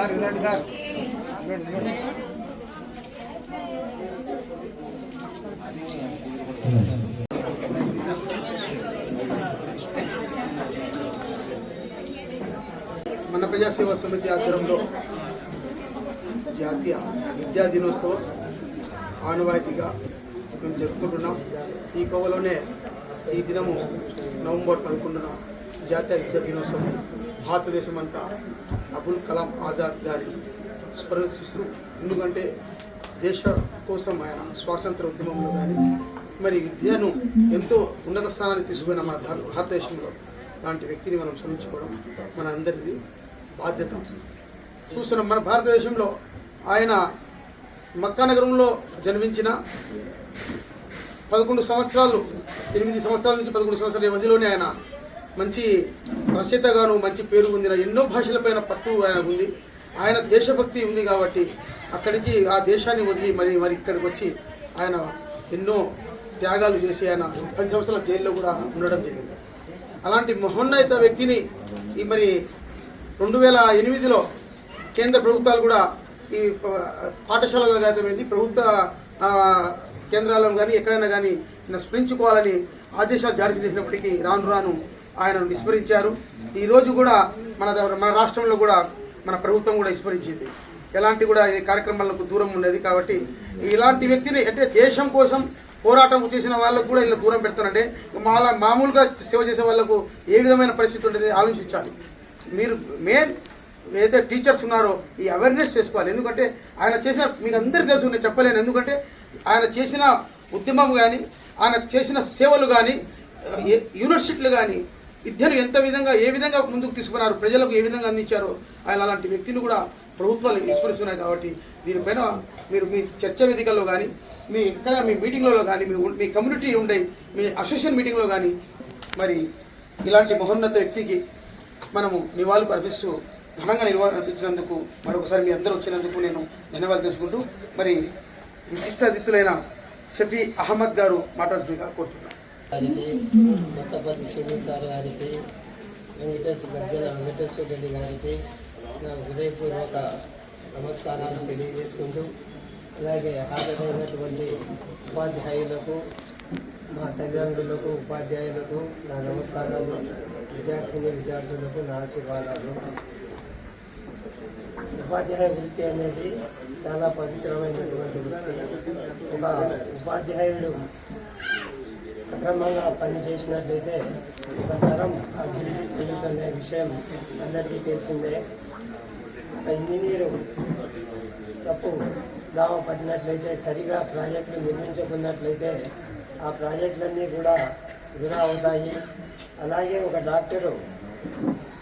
Sir ఇలాంటి sir. మన ప్రజాసేవా సమితి ఆధ్వర్యంలో జాతీయ విద్యా దినోత్సవం ఆనవాయితీగా మేము జరుపుకుంటున్నాం. ఈ కోవలోనే ఈ దినము నవంబర్ పదకొండున జాతీయ విద్యా దినోత్సవం భారతదేశం అంతా అబుల్ కలాం ఆజాద్ గారి స్మరిస్తూ ఎందుకంటే దేశ కోసం ఆయన స్వాతంత్ర ఉద్యమంలో కానీ మరి విద్యను ఎంతో ఉన్నత స్థానానికి తీసుకుపోయిన మన భారతదేశంలో లాంటి వ్యక్తిని మనం స్మరించుకోవడం మన అందరిది బాధ్యత. చూస్తున్నాం మన భారతదేశంలో ఆయన మక్కా నగరంలో జన్మించిన పదకొండు సంవత్సరాలు ఎనిమిది సంవత్సరాల నుంచి పదకొండు సంవత్సరాల వ్యవధిలోనే ఆయన మంచి రచయితగాను మంచి పేరు పొందిన ఎన్నో భాషలపైన పట్టు ఆయన ఉంది. ఆయన దేశభక్తి ఉంది కాబట్టి అక్కడి నుంచి ఆ దేశాన్ని వదిలి మరి మరి ఇక్కడికి వచ్చి ఆయన ఎన్నో త్యాగాలు చేసి ఆయన పది సంవత్సరాల జైల్లో కూడా ఉండడం జరిగింది. అలాంటి మహోన్నత వ్యక్తిని ఈ మరి రెండు వేల ఎనిమిదిలో కేంద్ర ప్రభుత్వాలు కూడా ఈ పాఠశాలలో పాఠశాలలు ప్రభుత్వ కేంద్రాలను కానీ ఎక్కడైనా కానీ స్మరించుకోవాలని ఆదేశాలు జారీ చేసినప్పటికీ రాను రాను ఆయనను విస్మరించారు. ఈరోజు కూడా మన మన రాష్ట్రంలో కూడా మన ప్రభుత్వం కూడా విస్మరించింది. ఎలాంటి కూడా ఈ కార్యక్రమాలకు దూరం ఉండేది కాబట్టి ఇలాంటి వ్యక్తిని అంటే దేశం కోసం పోరాటం చేసిన వాళ్ళకు కూడా ఇలా దూరం పెడుతున్నారంటే మాలా మామూలుగా సేవ చేసే వాళ్ళకు ఏ విధమైన పరిస్థితి ఉంటుంది ఆలోచించాలి. మీరు మెయిన్ ఏదైతే టీచర్స్ ఉన్నారో ఈ అవేర్నెస్ చేసుకోవాలి. ఎందుకంటే ఆయన చేసిన మీకు అందరికీ తెలుసు నేను చెప్పలేను. ఎందుకంటే ఆయన చేసిన ఉద్యమం కానీ ఆయన చేసిన సేవలు కానీ యూనివర్సిటీలు కానీ విద్యను ఎంత విధంగా ఏ విధంగా ముందుకు తీసుకున్నారు ప్రజలకు ఏ విధంగా అందించారో ఆయన అలాంటి వ్యక్తిని కూడా ప్రభుత్వాలు విస్మరిస్తున్నాయి కాబట్టి దీనిపైన మీరు మీ చర్చ వేదికల్లో కానీ మీ ఇక్కడ మీ మీటింగ్లలో కానీ మీ మీ కమ్యూనిటీ ఉండే మీ అసోసియేషన్ మీటింగ్లో కానీ మరి ఇలాంటి మహోన్నత వ్యక్తికి మనము నివాళులు అర్పిస్తూ ఘనంగా నిర్వహించినందుకు మరొకసారి మీ అందరూ వచ్చినందుకు నేను ధన్యవాదాలు తెలుసుకుంటూ మరి విశిష్ట అతిథులైన షఫీ అహ్మద్ గారు మాట్లాడుతుందిగా కోరుతున్నాను గారికి కొత్తపల్లి శివ సార్ గారికి వెంకటేశ్వర గజ్జల వెంకటేశ్వర రెడ్డి గారికి నా హృదయపూర్వక నమస్కారాలు తెలియజేసుకుంటూ అలాగే హాజరైనటువంటి ఉపాధ్యాయులకు మా తల్లిదండ్రులకు ఉపాధ్యాయులకు నా నమస్కారాలు. విద్యార్థిని విద్యార్థులకు నా ఆశీర్వాదాలు. ఉపాధ్యాయ వృత్తి అనేది చాలా పవిత్రమైనటువంటి వృత్తి. ఒక ఉపాధ్యాయుడు సక్రమంగా పనిచేసినట్లయితే ఒక తరం అభివృద్ధి చెందుతుందనే విషయం అందరికీ తెలిసిందే. ఒక ఇంజనీరు తప్పు దావ పడినట్లయితే సరిగా ప్రాజెక్టులు నిర్మించుకున్నట్లయితే ఆ ప్రాజెక్టులన్నీ కూడా వృధా అవుతాయి. అలాగే ఒక డాక్టరు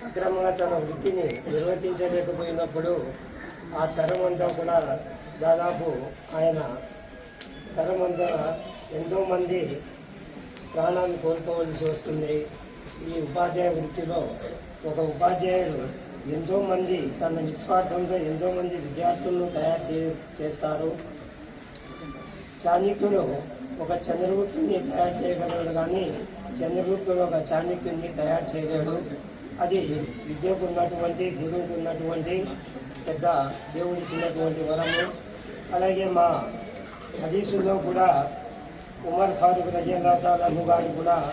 సక్రమంగా తన వృత్తిని నిర్వర్తించలేకపోయినప్పుడు ఆ తరం అంతా కూడా దాదాపు ఆయన తరం అంతా ఎంతోమంది ప్రాణాన్ని కోల్పోవలసి వస్తుంది. ఈ ఉపాధ్యాయ వృత్తిలో ఒక ఉపాధ్యాయుడు ఎంతోమంది తన నిస్వార్థంతో ఎంతోమంది విద్యార్థులను తయారు చే చేస్తారు. చాణక్యుడు ఒక చంద్రగుప్తుని తయారు చేయగలడు కానీ చంద్రగుప్తుడు ఒక చాణక్యుని తయారు చేయలేడు. అది విద్యకు ఉన్నటువంటి గురువుకు ఉన్నటువంటి పెద్ద దేవుడిచ్చినటువంటి వరము. అలాగే మా హదీసుల్లో కూడా ఉమర్ ఫారూక్ రజీల్లాహు గారు కూడా.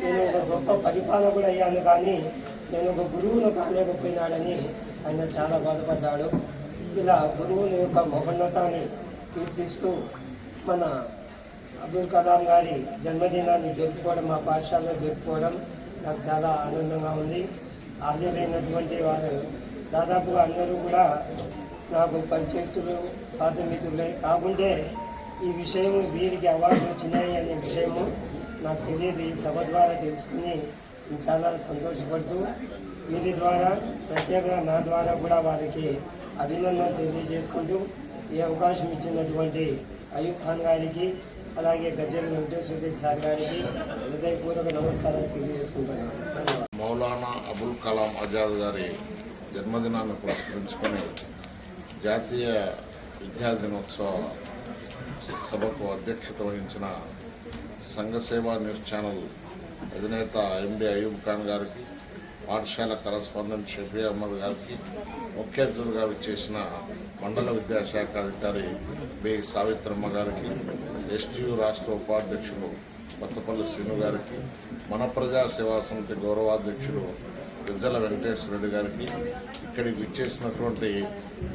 నేను ఒక గొప్ప పరిపాలకుడు అయ్యాను కానీ నేను ఒక గురువును కాలేకపోయినాడని ఆయన చాలా బాధపడ్డాడు. ఇలా గురువుని యొక్క మహోన్నతాన్ని కీర్తిస్తూ మన అబ్దుల్ కలాం గారి జన్మదినాన్ని జరుపుకోవడం మా పాఠశాలలో జరుపుకోవడం నాకు చాలా ఆనందంగా ఉంది. హాజరైనటువంటి వారు. దాదాపుగా అందరూ కూడా నాకు పరిచయస్తులు పాత మిత్రులే కాకుంటే ఈ విషయం వీరికి అవార్డులు వచ్చినాయి అనే విషయము నాకు తెలియదు. ఈ సభ ద్వారా తెలుసుకుని చాలా సంతోషపడుతూ వీరి ద్వారా ప్రత్యేకంగా నా ద్వారా కూడా వారికి అభినందనలు తెలియజేసుకుంటూ ఈ అవకాశం ఇచ్చినటువంటి అయూబ్ ఖాన్ గారికి అలాగే గజ్జల వెంకటేశ్వర సార్ గారికి హృదయపూర్వక నమస్కారాలు తెలియజేసుకుంటున్నాను. మౌలానా అబుల్ కలాం ఆజాద్ గారి జన్మదినాన్ని పురస్కరించుకొని జాతీయ విద్యా దినోత్సవ సభకు అధ్యక్షత వహించిన సంఘసేవా న్యూస్ ఛానల్ అధినేత ఎండి అయూబ్ ఖాన్ గారికి పాఠశాల కరస్పాండెంట్ షఫీ అహ్మద్ గారికి ముఖ్య అతిథులుగా విచ్చేసిన మండల విద్యాశాఖ అధికారి బి సావిత్రమ్మ గారికి ఎస్టీయు రాష్ట్ర ఉపాధ్యక్షులు కొత్తపల్లి శ్రీను గారికి మన ప్రజా సేవా సమితి గౌరవాధ్యక్షులు గుజ్జల వెంకటేశ్వర రెడ్డి గారికి ఇక్కడికి విచ్చేసినటువంటి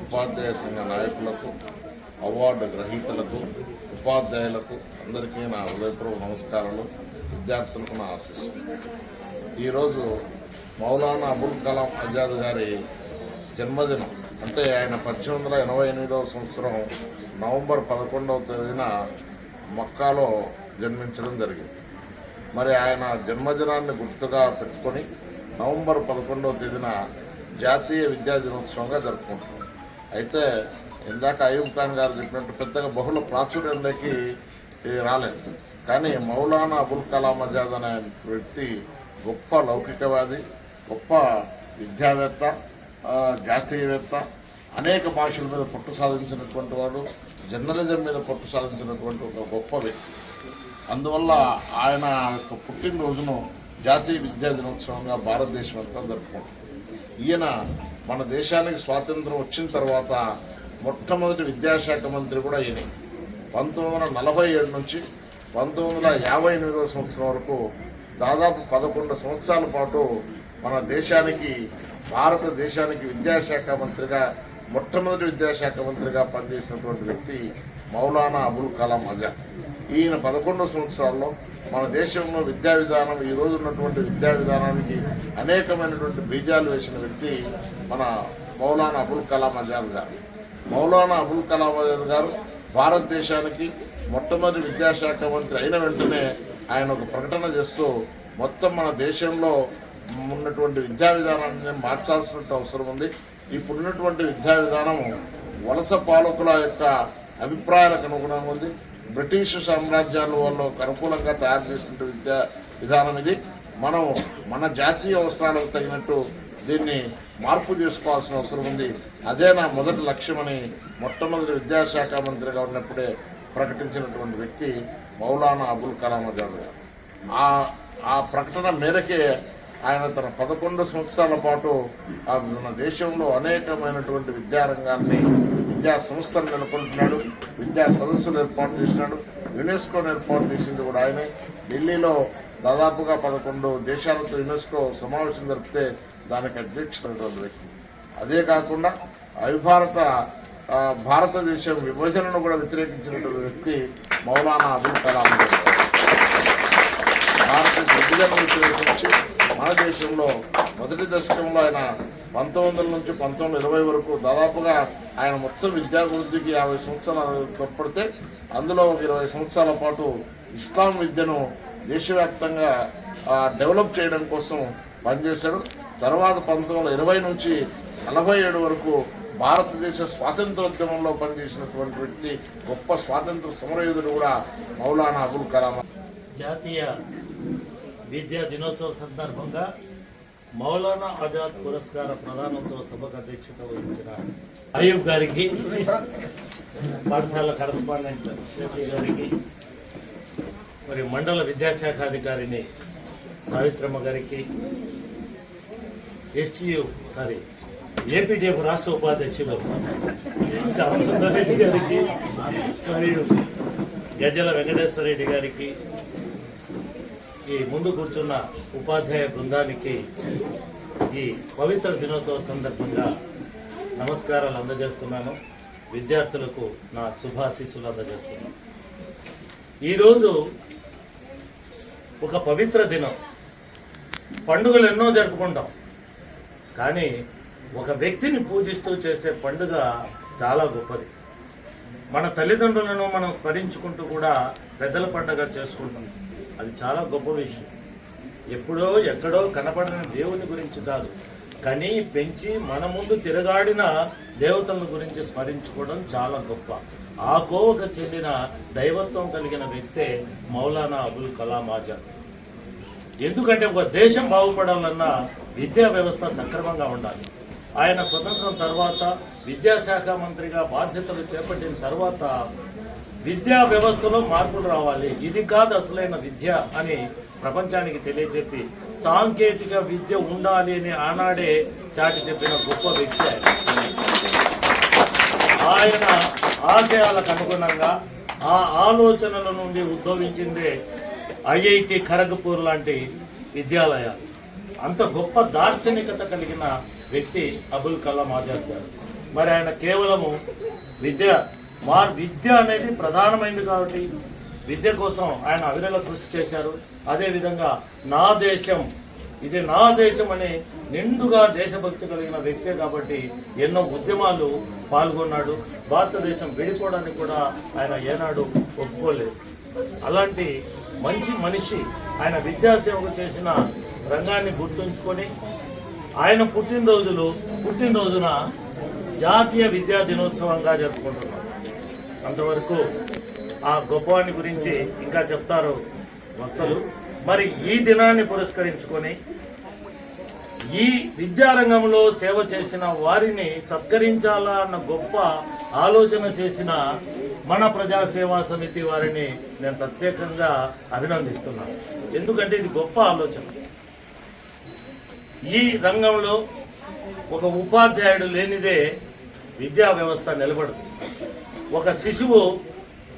ఉపాధ్యాయ సంఘ నాయకులకు అవార్డు గ్రహీతలకు ఉపాధ్యాయులకు అందరికీ నా హృదయపూర్వక నమస్కారాలు విద్యార్థులకు నా ఆశీస్సులు. ఈరోజు మౌలానా అబుల్ కలాం ఆజాద్ గారి జన్మదినం అంటే ఆయన పద్దెనిమిది వందల ఎనభై ఎనిమిదవ సంవత్సరం నవంబర్ పదకొండవ తేదీన మక్కాలో జన్మించడం జరిగింది. మరి ఆయన జన్మదినాన్ని గుర్తుగా పెట్టుకొని నవంబర్ పదకొండవ తేదీన జాతీయ విద్యా దినోత్సవంగా జరుపుకుంటున్నాం అయితే ఇందాక అయూబ్ ఖాన్ గారు చెప్పినట్టు పెద్దగా బహుళ ప్రాచుర్యంలోకి రాలేదు. కానీ మౌలానా అబుల్ కలాం ఆజాద్ అనే వ్యక్తి గొప్ప లౌకికవాది గొప్ప విద్యావేత్త జాతీయవేత్త అనేక భాషల మీద పట్టు సాధించినటువంటి వాడు జర్నలిజం మీద పట్టు సాధించినటువంటి ఒక గొప్ప వ్యక్తి. అందువల్ల ఆయన యొక్క పుట్టినరోజును జాతీయ విద్యా దినోత్సవంగా భారతదేశం అంతా జరుపుకుంటుంది ఈయన మన దేశానికి స్వాతంత్రం వచ్చిన తర్వాత మొట్టమొదటి విద్యాశాఖ మంత్రి కూడా ఈయనే. పంతొమ్మిది వందల నలభై ఏడు నుంచి పంతొమ్మిది వందల యాభై ఎనిమిదవ సంవత్సరం వరకు దాదాపు పదకొండు సంవత్సరాల పాటు మన దేశానికి భారతదేశానికి విద్యాశాఖ మంత్రిగా మొట్టమొదటి విద్యాశాఖ మంత్రిగా పనిచేసినటువంటి వ్యక్తి మౌలానా అబుల్ కలాం ఆజాద్ ఈయన పదకొండు సంవత్సరాల్లో మన దేశంలో విద్యా విధానం ఈ రోజు ఉన్నటువంటి విద్యా విధానానికి అనేకమైనటువంటి బీజాలు వేసిన వ్యక్తి మన మౌలానా అబుల్ కలాం ఆజాద్ గారు. మౌలానా అబుల్ కలాం ఆజాద్ గారు భారతదేశానికి మొట్టమొదటి విద్యాశాఖ మంత్రి అయిన వెంటనే ఆయన ఒక ప్రకటన చేస్తూ మొత్తం మన దేశంలో ఉన్నటువంటి విద్యా విధానాన్ని మార్చాల్సిన అవసరం ఉంది. ఇప్పుడున్నటువంటి విద్యా విధానం వలస పాలకుల యొక్క అభిప్రాయాలకు అనుగుణంగా ఉంది. బ్రిటిష్ సామ్రాజ్యాల వాళ్ళకు అనుకూలంగా తయారు చేసిన విద్యా విధానం ఇది. మనం మన జాతీయ అవసరాలకు తగినట్టు దీన్ని మార్పు చేసుకోవాల్సిన అవసరం ఉంది. అదే నా మొదటి లక్ష్యమని మొట్టమొదటి విద్యాశాఖ మంత్రిగా ఉన్నప్పుడే ప్రకటించినటువంటి వ్యక్తి మౌలానా అబుల్ కలాం ఆజాద్ గారు. ఆ ఆ ప్రకటన మేరకే ఆయన తన పదకొండు సంవత్సరాల పాటు మన దేశంలో అనేకమైనటువంటి విద్యారంగాన్ని విద్యా సంస్థలు నెలకొంటున్నాడు విద్యా సదస్సులు ఏర్పాటు చేసినాడు యునెస్కోను ఏర్పాటు చేసింది కూడా ఆయనే. ఢిల్లీలో దాదాపుగా పదకొండు దేశాలతో యునెస్కో సమావేశం జరిపితే దానికి అధ్యక్షుడైనటువంటి వ్యక్తి. అదే కాకుండా అవిభారత భారతదేశం విభజనను కూడా వ్యతిరేకించినటువంటి వ్యక్తి మౌలానా అబుల్ కలాం భారత విభజన వ్యతిరేకించి మన దేశంలో మొదటి దశకంలో ఆయన పంతొమ్మిది వందల నుంచి పంతొమ్మిది ఇరవై వరకు దాదాపుగా ఆయన మొత్తం విద్యాభివృద్ధికి యాభై సంవత్సరాలు తోడ్పడితే అందులో ఒక ఇరవై సంవత్సరాల పాటు ఇస్లాం విద్యను దేశవ్యాప్తంగా డెవలప్ చేయడం కోసం పనిచేశాడు. తర్వాత పంతొమ్మిది వందల ఇరవై నుంచి నలభై ఏడు వరకు భారతదేశ స్వాతంత్రోద్యమంలో పనిచేసినటువంటి వ్యక్తి గొప్ప స్వాతంత్ర సమరయోధుడు కూడా మౌలానా అబుల్ కలాం. జాతీయ విద్యా దినోత్సవ సందర్భంగా మౌలానా ఆజాద్ పురస్కార ప్రధానోత్సవ సభకు అధ్యక్షత వహించిన అయూబ్ గారికి పాఠశాల కరస్పాండెంట్ షఫీ గారికి మరి మండల విద్యాశాఖ అధికారిని సావిత్రమ్మ గారికి ఎస్టీయు సారీ ఏపీడీఎఫ్ రాష్ట్ర ఉపాధ్యక్షులు. శ్యామసుందర్ రెడ్డి గారికి మరియు గజల వెంకటేశ్వర రెడ్డి గారికి ఈ ముందు కూర్చున్న ఉపాధ్యాయ బృందానికి ఈ పవిత్ర దినోత్సవ సందర్భంగా నమస్కారాలు అందజేస్తున్నాను. విద్యార్థులకు నా శుభాశీస్సులు అందజేస్తున్నాను. ఈరోజు ఒక పవిత్ర దినం. పండుగలు ఎన్నో జరుపుకుంటాం. కానీ ఒక వ్యక్తిని పూజిస్తూ చేసే పండుగ చాలా గొప్పది. మన తల్లిదండ్రులను మనం స్మరించుకుంటూ కూడా పెద్దల పండుగ చేసుకుంటాం. అది చాలా గొప్ప విషయం. ఎప్పుడో ఎక్కడో కనపడిన దేవుని గురించి కాదు. కని పెంచి మన ముందు తిరగాడిన దేవతల గురించి స్మరించుకోవడం చాలా గొప్ప. ఆ కోవకు చెందిన దైవత్వం కలిగిన వ్యక్తే మౌలానా అబుల్ కలాం ఆజాద్. ఎందుకంటే ఒక దేశం బాగుపడాలన్నా విద్యా వ్యవస్థ సక్రమంగా ఉండాలి. ఆయన స్వతంత్రం తర్వాత విద్యాశాఖ మంత్రిగా బాధ్యతలు చేపట్టిన తర్వాత విద్యా వ్యవస్థలో మార్పులు రావాలి. ఇది కాదు అసలైన విద్య అని ప్రపంచానికి తెలియజెప్పి సాంకేతిక విద్య ఉండాలి అని ఆనాడే చాటి చెప్పిన గొప్ప వ్యక్తి ఆయన. ఆయన ఆశయాలకు అనుగుణంగా ఆ ఆలోచనల నుండి ఉద్భవించిందే ఐఐటి ఖరగ్పూర్ లాంటి విద్యాలయాలు. అంత గొప్ప దార్శనికత కలిగిన వ్యక్తి అబుల్ కలాం ఆజాద్ గారు. మరి ఆయన కేవలము విద్య మార్ విద్య అనేది ప్రధానమైనది కాబట్టి విద్య కోసం ఆయన అవిరల కృషి చేశారు. అదేవిధంగా నా దేశం ఇది నా దేశం అని నిండుగా దేశభక్తి కలిగిన వ్యక్తే కాబట్టి ఎన్నో ఉద్యమాలు పాల్గొన్నాడు. భారతదేశం విడిపోవడానికి కూడా ఆయన ఏనాడు ఒప్పుకోలేదు. అలాంటి మంచి మనిషి ఆయన విద్యాసేవకు చేసిన రంగాన్ని గుర్తుంచుకొని ఆయన పుట్టినరోజులు పుట్టినరోజున జాతీయ విద్యా దినోత్సవంగా జరుపుకుంటున్నాం. అంతవరకు ఆ గొప్పవాని గురించి ఇంకా చెప్తారు భక్తులు మరి ఈ దినాన్ని పురస్కరించుకొని ఈ విద్యారంగంలో సేవ చేసిన వారిని సత్కరించాలా అన్న గొప్ప ఆలోచన చేసిన మన ప్రజాసేవా సమితి వారిని నేను ప్రత్యేకంగా అభినందిస్తున్నాను. ఎందుకంటే ఇది గొప్ప ఆలోచన. ఈ రంగంలో ఒక ఉపాధ్యాయుడు లేనిదే విద్యా వ్యవస్థ నిలబడదు. ఒక శిశువు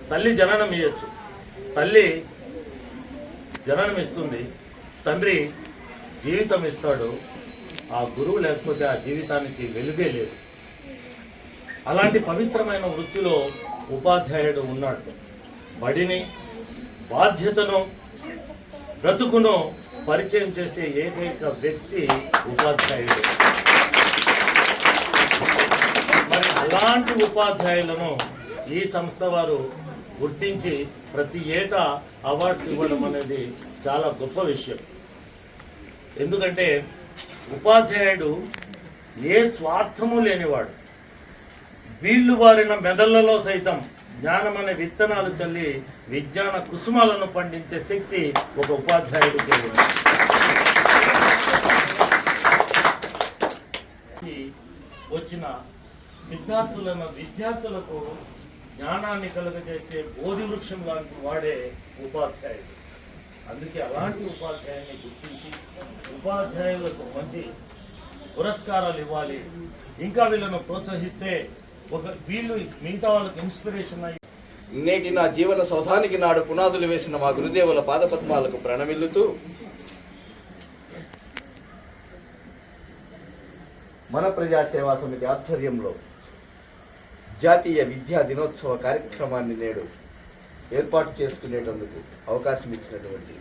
తల్లి జననం ఇవ్వచ్చు తల్లి జననం ఇస్తుంది తండ్రి జీవితం ఇస్తాడు ఆ గురువు లేకపోతే ఆ జీవితానికి వెలుగే లేదు. అలాంటి పవిత్రమైన వృత్తిలో ఉపాధ్యాయుడు ఉన్నాడు. బడిని బాధ్యతను బ్రతుకును పరిచయం చేసే ఏకైక వ్యక్తి ఉపాధ్యాయుడు. మరి అలాంటి ఉపాధ్యాయులను ఈ సంస్థ వారు గుర్తించి ప్రతి ఏటా అవార్డ్స్ ఇవ్వడం అనేది చాలా గొప్ప విషయం. ఎందుకంటే ఉపాధ్యాయుడు ఏ స్వార్థము లేనివాడు. వీళ్ళు వారిన మెదళ్ళలో సైతం జ్ఞానం అనే విత్తనాలు చల్లి విజ్ఞాన కుసుమాలను పండించే శక్తి ఒక ఉపాధ్యాయుడికి వచ్చిన సిద్ధార్థులను విద్యార్థులకు జ్ఞానాన్ని కలుగజేసే బోధి వృక్షం లాంటి వాడే ఉపాధ్యాయుడు. అందుకే అలాంటి ఉపాధ్యాయుని గుర్తించి ఉపాధ్యాయులకు మంచి పురస్కారాలు ఇవ్వాలి. ఇంకా వీళ్ళను ప్రోత్సహిస్తే ఒక వీళ్ళు మిగతా వాళ్ళకి ఇన్స్పిరేషన్ అయ్యి నేటి నా జీవన సౌధానికి నాడు పునాదులు వేసిన మా గురుదేవుల పాదపద్మాలకు ప్రణమిల్లుతూ మన ప్రజా సేవా సమితి ఆధ్వర్యంలో జాతీయ విద్యా దినోత్సవ కార్యక్రమాన్ని నేడు ఏర్పాటు చేసుకునేటందుకు అవకాశం ఇచ్చినటువంటి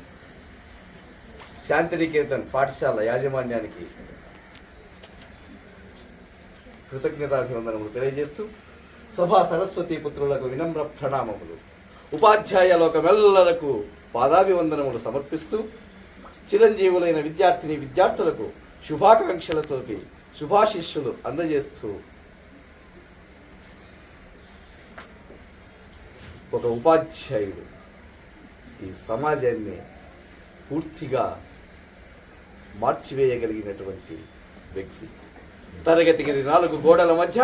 శాంతినికేతన్ పాఠశాల యాజమాన్యానికి కృతజ్ఞతాభివందనములు తెలియజేస్తూ సభా సరస్వతి పుత్రులకు వినమ్ర ప్రణామములు. ఉపాధ్యాయ లోకమెల్లరకు పాదాభివందనములు సమర్పిస్తూ చిరంజీవులైన విద్యార్థిని విద్యార్థులకు శుభాకాంక్షలతోటి శుభాశిష్యులు అందజేస్తూ ఒక ఉపాధ్యాయుడు ఈ సమాజాన్ని పూర్తిగా మార్చివేయగలిగినటువంటి వ్యక్తి. తరగతి గది నాలుగు గోడల మధ్య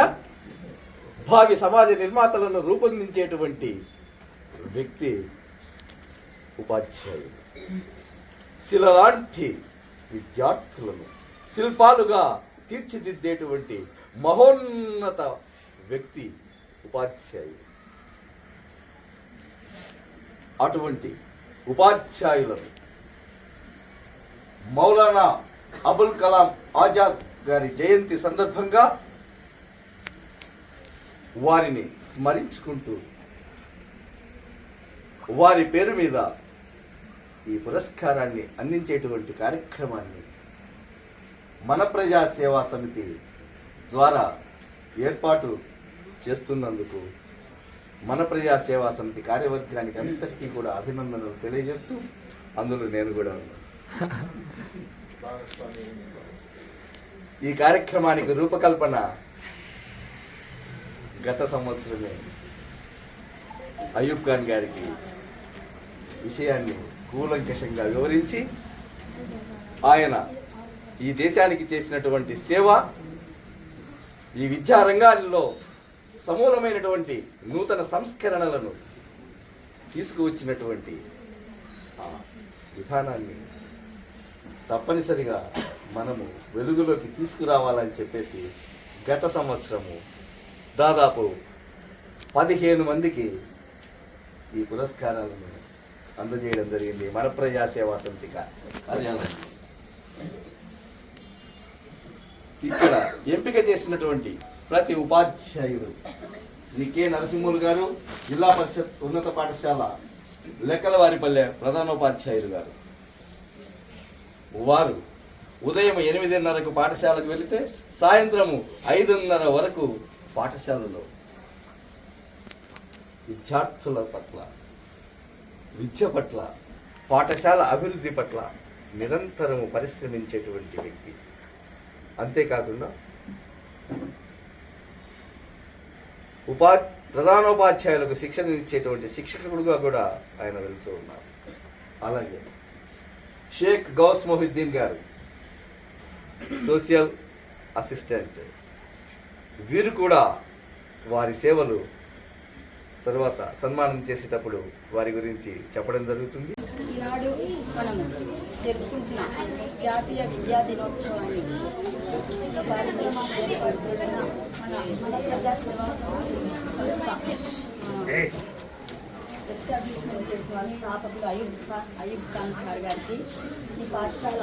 భావి సమాజ నిర్మాతలను రూపొందించేటువంటి వ్యక్తి ఉపాధ్యాయుడు. శిలలాంటి విద్యార్థులను శిల్పాలుగా తీర్చిదిద్దేటువంటి మహోన్నత వ్యక్తి ఉపాధ్యాయుడు. అటువంటి ఉపాధ్యాయులను మౌలానా అబుల్ కలాం ఆజాద్ గారి జయంతి సందర్భంగా వారిని స్మరించుకుంటూ వారి పేరు మీద ఈ పురస్కారాన్ని అందించేటువంటి కార్యక్రమాన్ని మన ప్రజా సేవా సమితి ద్వారా ఏర్పాటు చేస్తున్నందుకు మన ప్రజా సేవా సమితి కార్యవర్గానికి అంతటికీ కూడా అభినందనలు తెలియజేస్తూ అందులో నేను కూడా ఉన్నాను. ఈ కార్యక్రమానికి రూపకల్పన గత సంవత్సరమే. అయూబ్ ఖాన్ గారికి విషయాన్ని కూలంకషంగా వివరించి ఆయన ఈ దేశానికి చేసినటువంటి సేవ ఈ విద్యా రంగాల్లో సమూలమైనటువంటి నూతన సంస్కరణలను తీసుకువచ్చినటువంటి విధానాన్ని తప్పనిసరిగా మనము వెలుగులోకి తీసుకురావాలని చెప్పేసి గత సంవత్సరము దాదాపు పదిహేను మందికి ఈ పురస్కారాలను అందజేయడం జరిగింది. మన ప్రజా సేవా సమితి ఇక్కడ ఎంపిక చేసినటువంటి ప్రతి ఉపాధ్యాయుడు శ్రీ కె నరసింహులు గారు జిల్లా పరిషత్ ఉన్నత పాఠశాల లెక్కలవారిపల్లె ప్రధానోపాధ్యాయులు గారు. వారు ఉదయం ఎనిమిదిన్నరకు పాఠశాలకు వెళితే సాయంత్రము ఐదున్నర వరకు పాఠశాలలో. విద్యార్థుల పట్ల విద్య పట్ల పాఠశాల అభివృద్ధి పట్ల నిరంతరము పరిశ్రమించేటువంటి వ్యక్తి. అంతేకాకుండా ఉపా ప్రధానోపాధ్యాయులకు శిక్షణ ఇచ్చేటువంటి శిక్షకుడుగా కూడా ఆయన వెళ్తూ ఉన్నారు. అలాగే షేక్ గౌస్ మొహిద్దీన్ గారు సోషల్ అసిస్టెంట్. వీరు కూడా వారి సేవలు తరువాత సన్మానం చేసేటప్పుడు వారి గురించి చెప్పడం జరుగుతుంది. ఈనాడు మనం జరుపుకుంటున్న జాతీయ విద్యా దినోత్సవాన్ని మన ప్రజా సేవా సంస్థ ఎస్టాబ్లిష్మెంట్ చేసిన వారి స్థాపకులు అయూబ్ సా అయూబ్ ఖాన్ సార్ గారికి ఈ పాఠశాల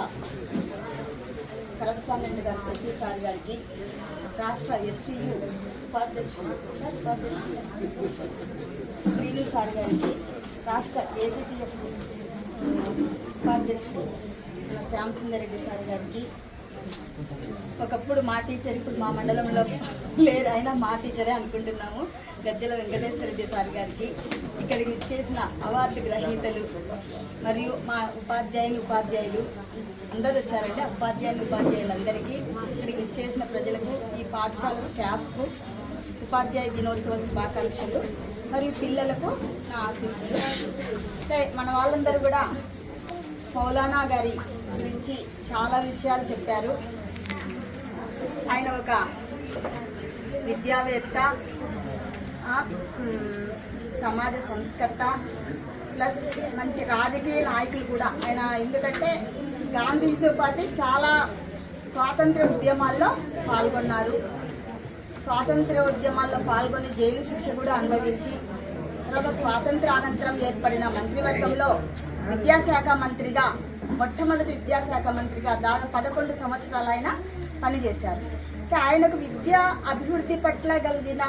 కరస్పాండెంట్ గారు సతీ గారికి రాష్ట్ర ఎస్టీయు ఉపాధ్యక్షుడు శ్రీను సార్ గారికి రాష్ట్ర ఏపీటీఎఫ్ ఉపాధ్యక్షుడు మన శ్యామ్ సుందర్ రెడ్డి సార్ గారికి. ఒకప్పుడు మా టీచర్ ఇప్పుడు మా మండలంలో లేరు అయినా మా టీచరే అనుకుంటున్నాము. గద్దెల వెంకటేశ్వర రెడ్డి సార్ గారికి. ఇక్కడికి ఇచ్చేసిన అవార్డు గ్రహీతలు మరియు మా ఉపాధ్యాయుని ఉపాధ్యాయులు అందరూ వచ్చారంటే ఉపాధ్యాయులు ఉపాధ్యాయులందరికీ ఇక్కడికి చేసిన ప్రజలకు ఈ పాఠశాల స్టాఫ్కు ఉపాధ్యాయ దినోత్సవ శుభాకాంక్షలు. మరియు పిల్లలకు నా ఆశీస్సులు. అంటే మన వాళ్ళందరూ కూడా మౌలానా గారి గురించి చాలా విషయాలు చెప్పారు. ఆయన ఒక విద్యావేత్త సమాజ సంస్కర్త ప్లస్ మంచి రాజకీయ నాయకులు కూడా. ఆయన ఎందుకంటే గాంధీజీతో పాటు చాలా స్వాతంత్ర ఉద్యమాల్లో పాల్గొన్నారు. స్వాతంత్ర ఉద్యమాల్లో పాల్గొని జైలు శిక్ష కూడా అనుభవించి తర్వాత స్వాతంత్ర అనంతరం ఏర్పడిన మంత్రివర్గంలో విద్యాశాఖ మంత్రిగా మొట్టమొదటి విద్యాశాఖ మంత్రిగా దాదాపు పదకొండు సంవత్సరాలు ఆయన పనిచేశారు ఆయనకు విద్యా అభివృద్ధి పట్ల కలిగిన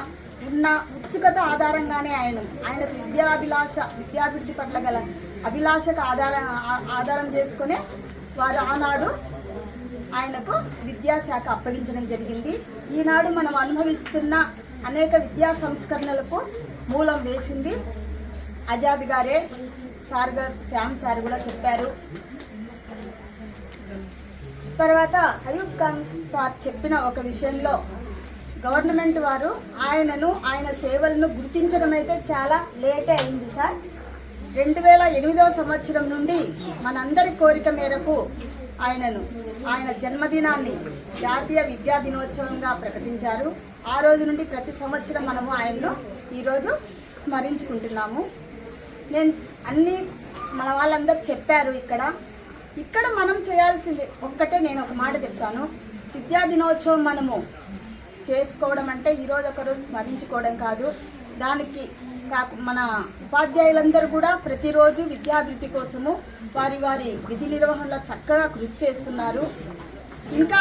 ఉన్న ఉత్సుకత ఆధారంగానే ఆయన ఆయనకు విద్యాభిలాష విద్యాభివృద్ధి పట్ల గల అభిలాషకు ఆధార ఆధారం చేసుకునే వారు ఆనాడు ఆయనకు విద్యాశాఖ అప్పగించడం జరిగింది. ఈనాడు మనం అనుభవిస్తున్న అనేక విద్యా సంస్కరణలకు మూలం వేసింది అజాద్ గారే. సార్ గారు శ్యామ్ సార్ కూడా చెప్పారు. తర్వాత అయూబ్ ఖాన్ సార్ చెప్పిన ఒక విషయంలో గవర్నమెంట్ వారు ఆయనను ఆయన సేవలను గుర్తించడం అయితే చాలా లేటే అయింది సార్. రెండు వేల ఎనిమిదవ సంవత్సరం నుండి మనందరి కోరిక మేరకు ఆయనను ఆయన జన్మదినాన్ని జాతీయ విద్యా దినోత్సవంగా ప్రకటించారు. ఆ రోజు నుండి ప్రతి సంవత్సరం మనము ఆయన్ను ఈరోజు స్మరించుకుంటున్నాము. నేను అన్నీ మన వాళ్ళందరూ చెప్పారు ఇక్కడ. ఇక్కడ మనం చేయాల్సింది ఒక్కటే నేను ఒక మాట చెప్తాను. విద్యా దినోత్సవం మనము చేసుకోవడం అంటే ఈరోజు ఒకరోజు స్మరించుకోవడం కాదు. దానికి కాకు మన ఉపాధ్యాయులందరూ కూడా ప్రతిరోజు విద్యాభివృద్ధి కోసము వారి వారి విధి నిర్వహణలో చక్కగా కృషి చేస్తున్నారు. ఇంకా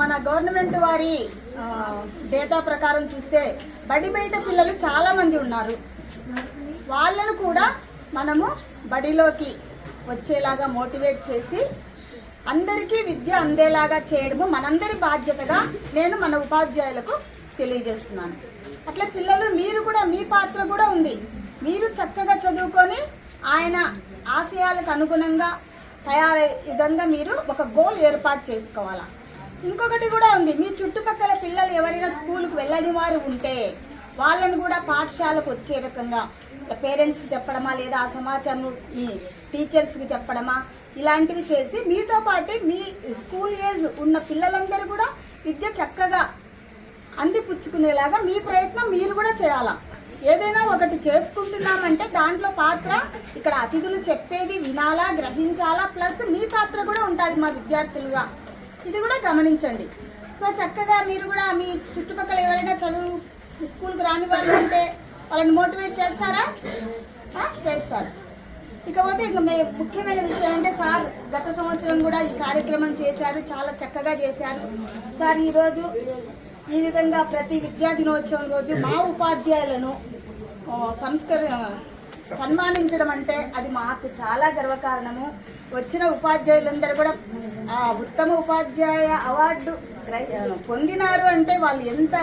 మన గవర్నమెంట్ వారి డేటా ప్రకారం చూస్తే బడి బయట పిల్లలు చాలామంది ఉన్నారు. వాళ్ళను కూడా మనము బడిలోకి వచ్చేలాగా మోటివేట్ చేసి అందరికీ విద్య అందేలాగా చేయడము మనందరి బాధ్యతగా నేను మన ఉపాధ్యాయులకు తెలియజేస్తున్నాను. అట్లా పిల్లలు మీరు కూడా మీ పాత్ర కూడా ఉంది. మీరు చక్కగా చదువుకొని ఆయన ఆశయాలకు అనుగుణంగా తయారయ్యే విధంగా మీరు ఒక గోల్ ఏర్పాటు చేసుకోవాలా. ఇంకొకటి కూడా ఉంది. మీ చుట్టుపక్కల పిల్లలు ఎవరైనా స్కూల్కి వెళ్ళని వారు ఉంటే వాళ్ళని కూడా పాఠశాలకు వచ్చే రకంగా పేరెంట్స్కి చెప్పడమా లేదా ఆ సమాచారం మీ టీచర్స్కి చెప్పడమా ఇలాంటివి చేసి మీతో పాటు మీ స్కూల్ ఏజ్ ఉన్న పిల్లలందరూ కూడా విద్య చక్కగా అందిపుచ్చుకునేలాగా మీ ప్రయత్నం మీరు కూడా చేయాలా? ఏదైనా ఒకటి చేసుకుంటున్నామంటే దాంట్లో పాత్ర ఇక్కడ అతిథులు చెప్పేది వినాలా గ్రహించాలా ప్లస్ మీ పాత్ర కూడా ఉంటుంది మా విద్యార్థులుగా. ఇది కూడా గమనించండి. సో చక్కగా మీరు కూడా మీ చుట్టుపక్కల ఎవరైనా చదువు స్కూల్కి రాని వాళ్ళు ఉంటే వాళ్ళని మోటివేట్ చేస్తారా? చేస్తారు. ఇకపోతే ఇంకా మే ముఖ్యమైన విషయం అంటే సార్ గత సంవత్సరం కూడా ఈ కార్యక్రమం చేశారు చాలా చక్కగా చేశారు. సార్ ఈరోజు ఈ విధంగా ప్రతి విద్యా దినోత్సవం రోజు మా ఉపాధ్యాయులను సంస్కర సన్మానించడం అంటే అది మాకు చాలా గర్వకారణము. వచ్చిన ఉపాధ్యాయులందరూ కూడా ఆ ఉత్తమ ఉపాధ్యాయ అవార్డు పొందినారు అంటే వాళ్ళు ఎంత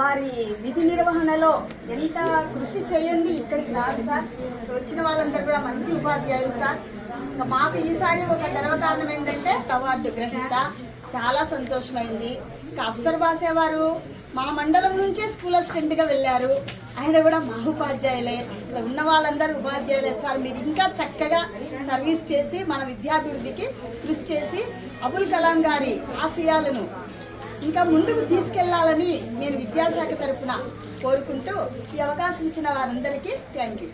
వారి విధి నిర్వహణలో ఎంత కృషి చేయండి ఇక్కడికి రాదు సార్. వచ్చిన వాళ్ళందరూ కూడా మంచి ఉపాధ్యాయులు సార్. ఇంకా మాకు ఈసారి ఒక గర్వకారణం ఏంటంటే అవార్డు గ్రహీత. చాలా సంతోషమైంది. అఫ్సర్ బాసేవారు మా మండలం నుంచే స్కూల్ అసిస్టెంట్గా వెళ్ళారు. ఆయన కూడా మా ఉపాధ్యాయులే. ఇక్కడ ఉన్న వాళ్ళందరూ ఉపాధ్యాయులే సార్. మీరు ఇంకా చక్కగా సర్వీస్ చేసి మన విద్యాభివృద్ధికి కృషి చేసి అబుల్ కలాం గారి ఆశయాలను ఇంకా ముందుకు తీసుకెళ్ళాలని నేను విద్యాశాఖ తరపున కోరుకుంటూ ఈ అవకాశం ఇచ్చిన వారందరికీ థ్యాంక్ యూ.